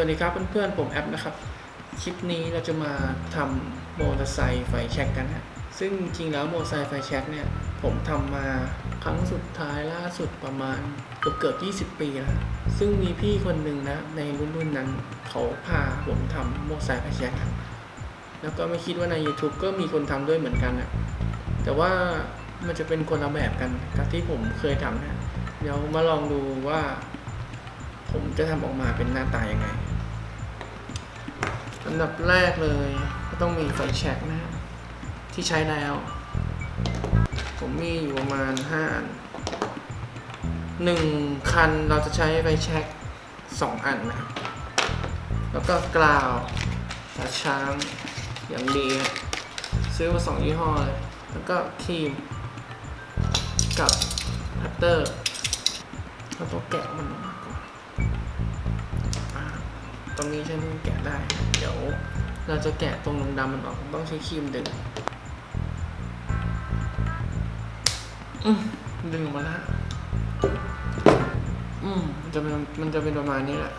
วัสดีครับเพื่อนๆ ผมแอปนะครับ คลิปนี้เราจะมาทำโมอเตอร์ไซค์ไฟแช็กกันฮะซึ่งจริงๆแล้วโมอเตอร์ไซค์ไฟแช็กเนี่ย ผมทำมาครั้งสุดท้ายล่าสุดประมาณเกือบเกือบ20 ปีแล้ว ซึ่งมีพี่คนหนึ่งนะ ในรุ่นรุ่นนั้นเขาพาผมทำโมอเตอร์ไซค์ไฟแช็กอะแล้วก็ไม่คิดว่าใน YouTube ก็มีคนทำด้วยเหมือนกันอะแต่ว่ามันจะเป็นคนละแบบกันกับที่ผมเคยทำนะเดี๋ยวมาลองดูว่า ผมจะทำออกมาเป็นหน้าตายังไงอันดับแรกเลย ก็ต้องมีไฟแช็กนะที่ใช้แล้ว ผมมีอยู่ประมาณห้าอันหนึ่งคันเราจะใช้ไฟแช็กสองอันนะแล้วก็กราวตาช้างอย่างดีซื้อมาสองยี่ห้อเลย แล้วก็ครีม กับพัตเตอร์เราต้องแกะมันออกมา ตรงนี้ใช้มือแกะได้ เดี๋ยวเราจะแกะตรงดำๆมันออกต้องใช้ครีมดึงอืมดึงออกมาแล้วอืมมันจะเป็นมันจะเป็นประมาณนี้แหละ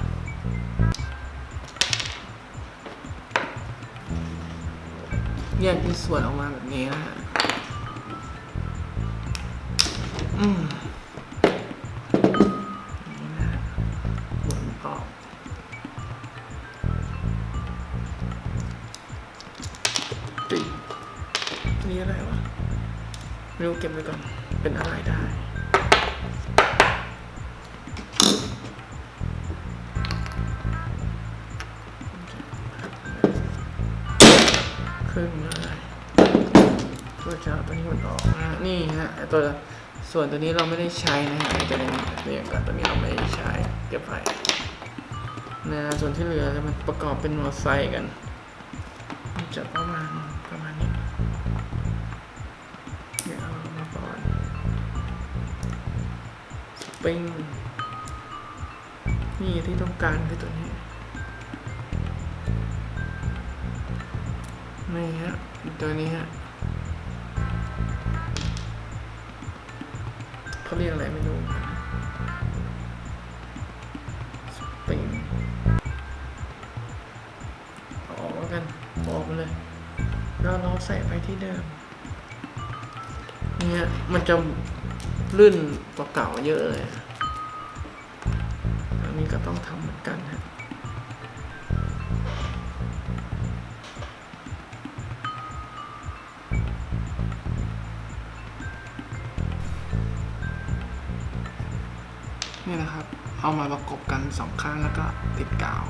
แยกที่ส่วนออกมาแบบนี้นะฮะอืม อะไรวะไม่รู้เก็บไว้ก่อน เป็นอะไรได้ขึ้นเลยตัวเจ้าตัวนี้มันออกนะนี่ฮะตัวส่วนตัวนี้เราไม่ได้ใช้นะฮะจะเป็นเรียงกันตัวนี้เราไม่ได้ใช้เก็บไว้นะส่วนที่เหลือจะมันประกอบเป็นมอเตอร์ไซค์กันจะประมาณประมาณนี้ ปริงนี่ที่ต้องการคือตัวนี้นี่ฮะตัวนี้ฮะเขาเรียกอะไรไม่รู้สปริงออกแล้วกันออกมาเลย แล้วเราใส่ไปที่เดิมเนี่ยมันจะ ลื่นกว่าเก่าเยอะเลยอันนี้ก็ต้องทำเหมือนกันฮะนี่นะครับ เอามาประกบกันสองข้างแล้วก็ติดกาว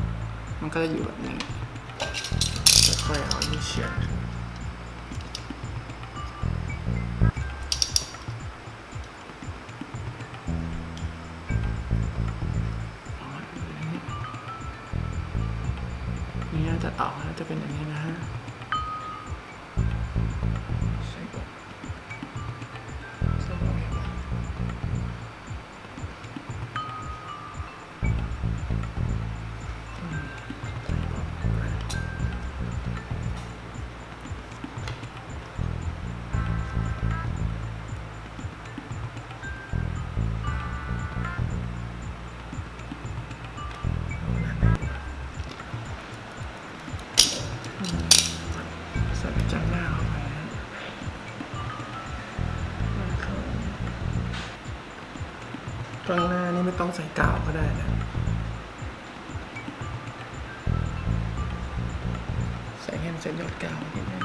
มันก็จะอยู่แบบนี้ค่อยๆเอาอันนี้เฉียด จะออแล้วจะเป็นอย่างนี้นะฮะ ข้างหน้านี่ไม่ต้องใส่กาวก็ได้นะ ใส่แฮนด์เซ็ตยอดกาวนิดนึง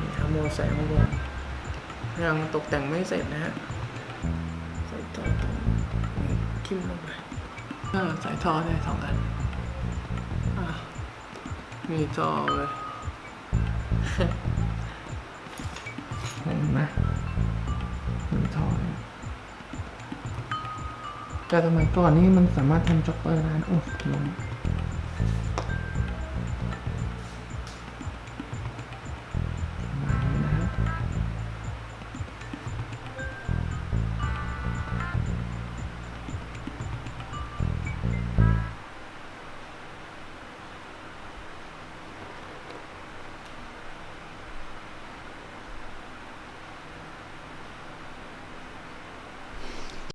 นี่ครับโมใส่ข้างบนยังตกแต่งไม่เสร็จนะฮะ ทิมลงไปเออใส่ท่อได้สองอันอะมีจอเลยเห็นไหมมีท่อเลยแต่สมัยก่อนนี่มันสามารถทำจ็อกเปอร์ได้โอ้ลง